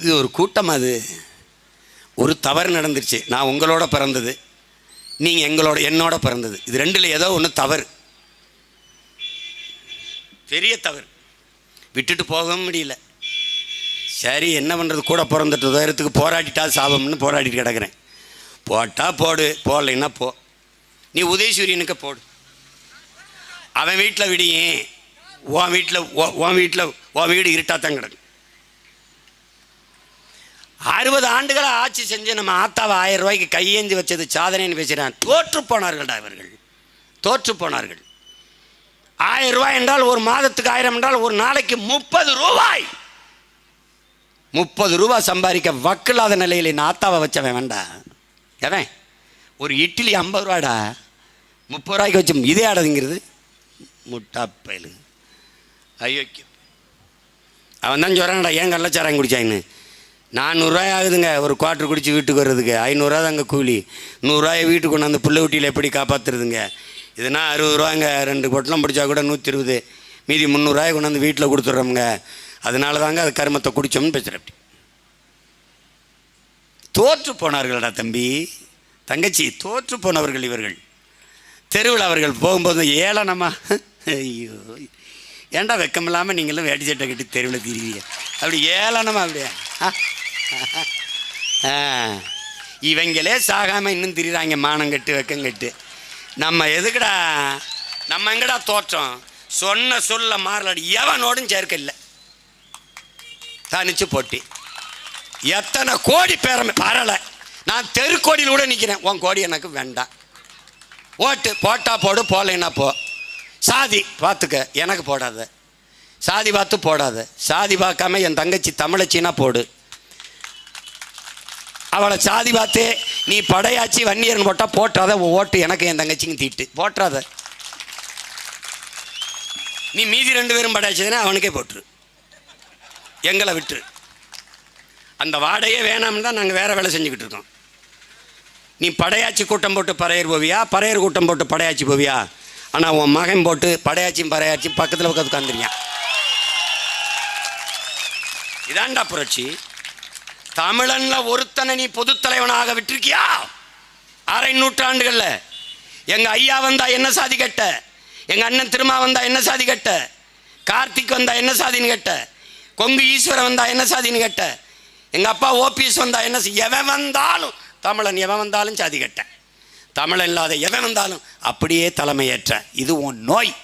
இது ஒரு கூட்டம் அது. ஒரு தவறு நடந்துருச்சு. நான் உங்களோட பிறந்தது. நீங்கள் எங்களோட என்னோட பிறந்தது. இது ரெண்டில் ஏதோ ஒன்று தவறு. பெரிய தவறு. விட்டுட்டு போகவும் முடியல. சரி என்ன பண்ணுறது கூட பிறந்துட்டு உயரத்துக்கு போராடிட்டா சாபம்னு போராடிட்டு கிடக்கிறேன். போட்டால் போடு. போடலைன்னா போ. நீ உதயசூரியனுக்கு போடு. அவன் வீட்டில் விடியும் உன் வீட்டில் உன் வீட்டில் உன் வீடு இருட்டாத்தான் கிடக்கும் அறுபது ஆண்டுகளை ஆட்சி செஞ்சு நம்ம ஆத்தாவை ஆயிரம் ரூபாய்க்கு கையேந்தி வச்சது சாதனைன்னு பேசுகிறான். தோற்று போனார்கள்டா இவர்கள். தோற்று போனார்கள். ஆயிரம் ரூபாய் என்றால் ஒரு மாதத்துக்கு ஆயிரம் என்றால் ஒரு நாளைக்கு முப்பது ரூபாய். முப்பது ரூபாய் சம்பாதிக்க வக்கில்லாத நிலையில் நான் ஆத்தாவை வச்சவன் வேண்டா. எவன்? ஒரு இட்லி ஐம்பது ரூபாடா முப்பது ரூபாய்க்கு வச்சு இதே ஆடதுங்கிறது. முட்டாப்பயலு ஐயோக்கியம். அவன் தான் சொல்கிறான்டா ஏன் கள்ளச்சாரம் குடிச்சாங்கன்னு நானூறுரூவாய் ஆகுதுங்க ஒரு குவார்ட்ரு குடித்து வீட்டுக்கு வர்றதுக்கு. ஐநூறுரூவா தாங்க கூலி. நூறுரூவாயை வீட்டுக்கு கொண்டு அந்த புள்ள ஊட்டியில் எப்படி காப்பாற்றுறதுங்க இதுனா அறுபது ரூபாங்க ரெண்டு பொட்டலம் பிடிச்சா கூட நூற்றி இருபது மீதி முந்நூறுரூவாயை கொண்டு வந்து வீட்டில் கொடுத்துட்றோமுங்க அதனால தாங்க அது கருமத்தை குடித்தோம்னு பேசுகிறேன் தோற்று போனார்கள்டா தம்பி. தங்கச்சி தோற்று போனவர்கள் இவர்கள். தெருவில் அவர்கள் போகும்போது ஏளனமா ஐயோ. ஏன்டா வெக்கமில்லாமல் நீங்களும் வேட்டி சட்டை கட்டி தெருவில் திரிவீங்க அப்படி ஏளனமா அப்படியே. ஆ. இவங்களே சாகாமல் இன்னும் திரிகிறாங்க மானம் கட்டு வெக்கம் கட்டு. நம்ம எதுக்கடா நம்ம எங்கடா தோற்றம்? சொன்ன சொல்ல மாறலாடி. எவனோடும் சேர்க்க இல்லை தனிச்சு போட்டி. எத்தனை கோடி பேரமை பரலை. நான் தெருக்கோடியில் கூட நிற்கிறேன் உன் கோடி எனக்கு வேண்டாம். ஓட்டு போட்டா போடு போகலைன்னா போ. சாதி பார்த்துக்க. எனக்கு போடாத. சாதி பார்த்து போடாத. சாதி பார்க்காம என் தங்கச்சி தமிழச்சின்னா போடு. அவளை சாதி பார்த்து நீ படையாச்சி வன்னியர்னு போட்டால் போட்டாத ஓட்டு எனக்கு என் தங்கச்சிங்க தீட்டு. போட்டுறாத நீ மீதி ரெண்டு பேரும் படையாச்சதுன்னா அவனுக்கே போட்டுரு. எங்களை விட்டுரு. அந்த வாடகையே வேணாம்னு தான் நாங்கள் வேறு வேலை செஞ்சுக்கிட்டு இருக்கோம். நீ படையாச்சி கூட்டம் போட்டு பறையர் போவியா? பறையர் கூட்டம் போட்டு படையாச்சி போவியா? ஆனால் உன் மகன் போட்டு படையாச்சியும் பறையாச்சியும் பக்கத்தில் பக்கத்து உட்காந்துருங்க இதாண்டா புரட்சி. தமிழன்ல ஒருத்தனை நீ பொது தலைவனாக விட்டிருக்கியா? அரை நூற்றாண்டுகள்ல. எங்க ஐயா வந்தா என்ன சாதி கட்ட? எங்க அண்ணன் திருமா வந்தா என்ன சாதி கட்ட? கார்த்திக் வந்தா என்ன சாதின்னு கட்ட? கொங்கு ஈஸ்வரன் வந்தா என்ன சாதின்னு கட்ட? எங்க அப்பா ஓபிஎஸ் வந்தா என்ன எவன் வந்தாலும் தமிழன் எவன் வந்தாலும் சாதி கட்ட. தமிழன் இல்லாத எவன் வந்தாலும் அப்படியே தலைமையேற்ற. இது உன் நோய்.